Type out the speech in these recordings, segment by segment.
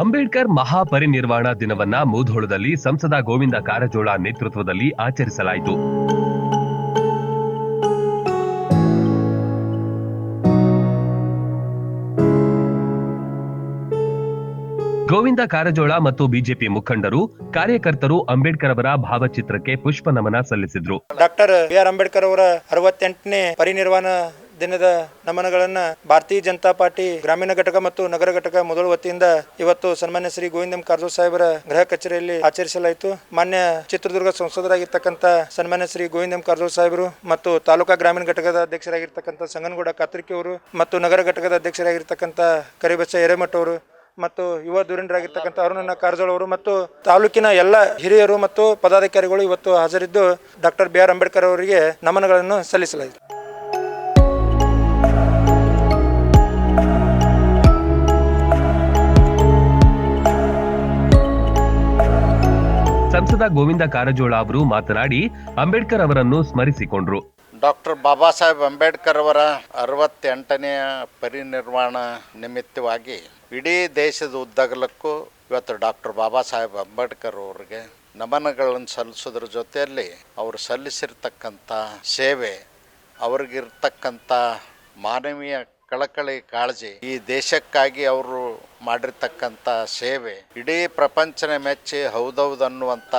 ಅಂಬೇಡ್ಕರ್ ಮಹಾಪರಿನಿರ್ವಾಣ ದಿನವನ್ನ ಮೂಧೋಳದಲ್ಲಿ ಸಂಸದ ಗೋವಿಂದ ಕಾರಜೋಳ ನೇತೃತ್ವದಲ್ಲಿ ಆಚರಿಸಲಾಯಿತು. ಗೋವಿಂದ ಕಾರಜೋಳ ಮತ್ತು ಬಿಜೆಪಿ ಮುಖಂಡರು, ಕಾರ್ಯಕರ್ತರು ಅಂಬೇಡ್ಕರ್ ಅವರ ಭಾವಚಿತ್ರಕ್ಕೆ ಪುಷ್ಪ ನಮನ ಸಲ್ಲಿಸಿದ್ರು. ಡಾಕ್ಟರ್ ಬಿ ಆರ್ ಅಂಬೇಡ್ಕರ್ ಅವರ ಅರವತ್ತೆಂಟನೇ ಪರಿನಿರ್ವಾಣ ದಿನದ ನಮನಗಳನ್ನು ಭಾರತೀಯ ಜನತಾ ಪಾರ್ಟಿ, ಗ್ರಾಮೀಣ ಘಟಕ ಮತ್ತು ನಗರ ಘಟಕ ಮೊದಲ ವತಿಯಿಂದ ಇವತ್ತು ಸನ್ಮಾನ್ಯ ಶ್ರೀ ಗೋವಿಂದಂ ಕಾರಜೋಳ ಸಾಹೇಬರ ಗೃಹ ಕಚೇರಿಯಲ್ಲಿ ಆಚರಿಸಲಾಯಿತು. ಮಾನ್ಯ ಚಿತ್ರದುರ್ಗ ಸಂಸದರಾಗಿರ್ತಕ್ಕಂಥ ಸನ್ಮಾನ್ಯ ಶ್ರೀ ಗೋವಿಂದಂ ಕಾರಜೋಳ ಸಾಹೇಬರು ಮತ್ತು ತಾಲೂಕಾ ಗ್ರಾಮೀಣ ಘಟಕದ ಅಧ್ಯಕ್ಷರಾಗಿರ್ತಕ್ಕಂಥ ಸಂಗನಗೌಡ ಕಾತ್ರಿಕೆ ಅವರು ಮತ್ತು ನಗರ ಘಟಕದ ಅಧ್ಯಕ್ಷರಾಗಿರ್ತಕ್ಕಂಥ ಕರಿಬಚ್ಚ ಎರೆಮಠ ಅವರು ಮತ್ತು ಯುವ ಧುರೀಣರಾಗಿರ್ತಕ್ಕಂಥ ಅರುಣನ ಕಾರಜೋಳ ಅವರು ಮತ್ತು ತಾಲೂಕಿನ ಎಲ್ಲ ಹಿರಿಯರು ಮತ್ತು ಪದಾಧಿಕಾರಿಗಳು ಇವತ್ತು ಹಾಜರಿದ್ದು ಡಾಕ್ಟರ್ ಬಿ ಆರ್ ಅಂಬೇಡ್ಕರ್ ಅವರಿಗೆ ನಮನಗಳನ್ನು ಸಲ್ಲಿಸಲಾಯಿತು. ಸಂಸದ ಗೋವಿಂದ ಕಾರಜೋಳ ಅವರು ಮಾತನಾಡಿ ಅಂಬೇಡ್ಕರ್ ಅವರನ್ನು ಸ್ಮರಿಸಿಕೊಂಡ್ರು. ಡಾಕ್ಟರ್ ಬಾಬಾ ಸಾಹೇಬ್ ಅಂಬೇಡ್ಕರ್ ಅವರ ಅರವತ್ತೆಂಟನೆಯ ಪರಿನಿರ್ವಾಣ ನಿಮಿತ್ತವಾಗಿ ಇಡೀ ದೇಶದ ಉದ್ದಗಲಕ್ಕೂ ಇವತ್ತು ಡಾಕ್ಟರ್ ಬಾಬಾ ಸಾಹೇಬ್ ಅಂಬೇಡ್ಕರ್ ಅವರಿಗೆ ನಮನಗಳನ್ನು ಸಲ್ಲಿಸೋದ್ರ ಜೊತೆಯಲ್ಲಿ ಅವರು ಸಲ್ಲಿಸಿರ್ತಕ್ಕಂಥ ಸೇವೆ, ಅವ್ರಿಗಿರ್ತಕ್ಕಂಥ ಮಾನವೀಯ ಕಳಕಳಿ ಕಾಳಜಿ. ಈ ದೇಶಕ್ಕಾಗಿ ಅವರು ಮಾಡಿರ್ತಕ್ಕಂಥ ಸೇವೆ, ಇಡೀ ಪ್ರಪಂಚನ ಮೆಚ್ಚಿ ಹೌದೌದು ಅನ್ನುವಂಥ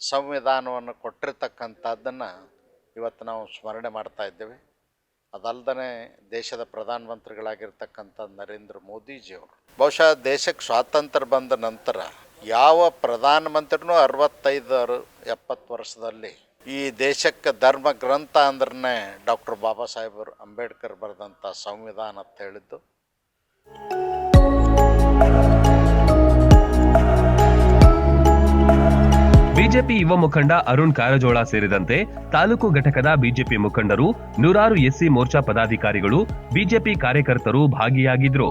ಸಂವಿಧಾನವನ್ನು ಕೊಟ್ಟಿರ್ತಕ್ಕಂಥದ್ದನ್ನು ಇವತ್ತು ನಾವು ಸ್ಮರಣೆ ಮಾಡ್ತಾ ಇದ್ದೇವೆ. ಅದಲ್ಲದೆ ದೇಶದ ಪ್ರಧಾನಮಂತ್ರಿಗಳಾಗಿರ್ತಕ್ಕಂಥ ನರೇಂದ್ರ ಮೋದಿಜಿಯವರು, ಬಹುಶಃ ದೇಶಕ್ಕೆ ಸ್ವಾತಂತ್ರ್ಯ ಬಂದ ನಂತರ ಯಾವ ಪ್ರಧಾನಮಂತ್ರಿನೂ ಅರವತ್ತೈದು ಅರು ಎಪ್ಪತ್ತು ವರ್ಷದಲ್ಲಿ ಈ ದೇಶಕ್ಕೆ ಧರ್ಮ ಗ್ರಂಥ ಅಂದ್ರೆ ಡಾಕ್ಟರ್ ಬಾಬಾ ಸಾಹೇಬರು ಅಂಬೇಡ್ಕರ್ ಬರೆದಂಥ ಸಂವಿಧಾನ ಅಂತ ಹೇಳಿದ್ದು. ಬಿಜೆಪಿ ಯುವ ಮುಖಂಡ ಅರುಣ್ ಕಾರಜೋಳ ಸೇರಿದಂತೆ ತಾಲೂಕು ಘಟಕದ ಬಿಜೆಪಿ ಮುಖಂಡರು ನೂರಾರು ಎಸ್ಸಿ ಮೋರ್ಚಾ ಪದಾಧಿಕಾರಿಗಳು ಬಿಜೆಪಿ ಕಾರ್ಯಕರ್ತರು ಭಾಗಿಯಾಗಿದ್ರು.